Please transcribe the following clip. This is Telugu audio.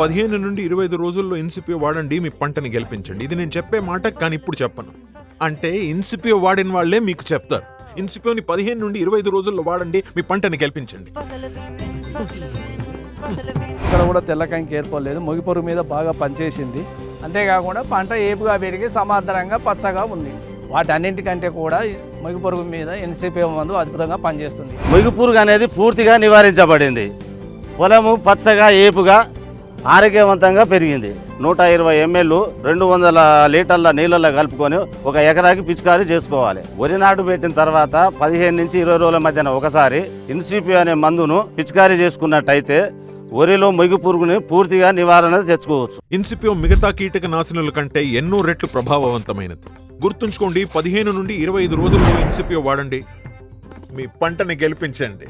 పదిహేను నుండి ఇరవై ఐదు రోజుల్లో ఇన్సిపియో వాడండి మీ పంటని గెలిపించండి. ఇది నేను చెప్పే మాట కానీ ఇప్పుడు చెప్పను. అంటే ఇన్సిపియో వాడిన వాళ్ళే మీకు చెప్తారు. ఇన్సిపియోని పదిహేను నుండి ఇరవై ఐదు రోజుల్లో వాడండి మీ పంటని గెలిపించండి. ఇక్కడ కూడా తెల్లకంకి ఏర్పడలేదు. మొగిపొరుగు మీద బాగా పనిచేసింది. అంతేకాకుండా పంట ఏపుగా పెరిగి సమాంతరంగా పచ్చగా ఉంది. వాటన్నింటికంటే కూడా మొగిపొరుగు మీద ఎన్సీపీ మందు అద్భుతంగా పనిచేస్తుంది. మొగి పురుగు అనేది పూర్తిగా నివారించబడింది. పొలము పచ్చగా ఏపుగా ఆరోగ్యవంతంగా పెరిగింది. నూట ఇరవై ఎంఎల్ రెండు వందల లీటర్ల నీళ్ళల్లో కలుపుకొని ఒక ఎకరాకి పిచికారీ చేసుకోవాలి. వరి నాటు పెట్టిన తర్వాత పదిహేను నుంచి ఇరవై రోజుల మధ్యన ఒకసారి ఇన్సిపి అనే మందును పిచికారీ చేసుకున్నట్టయితే వరిలో మొగి పురుగుని పూర్తిగా నివారణ తెచ్చుకోవచ్చు. ఇన్సిపియో మిగతా కీటక నాశనుల కంటే ఎన్నో రెట్లు ప్రభావవంతమైనది. గుర్తుంచుకోండి పదిహేను నుండి ఇరవై ఐదు రోజుల్లో ఇన్సిపియో వాడండి. మీ పంటని గెలిపించండి.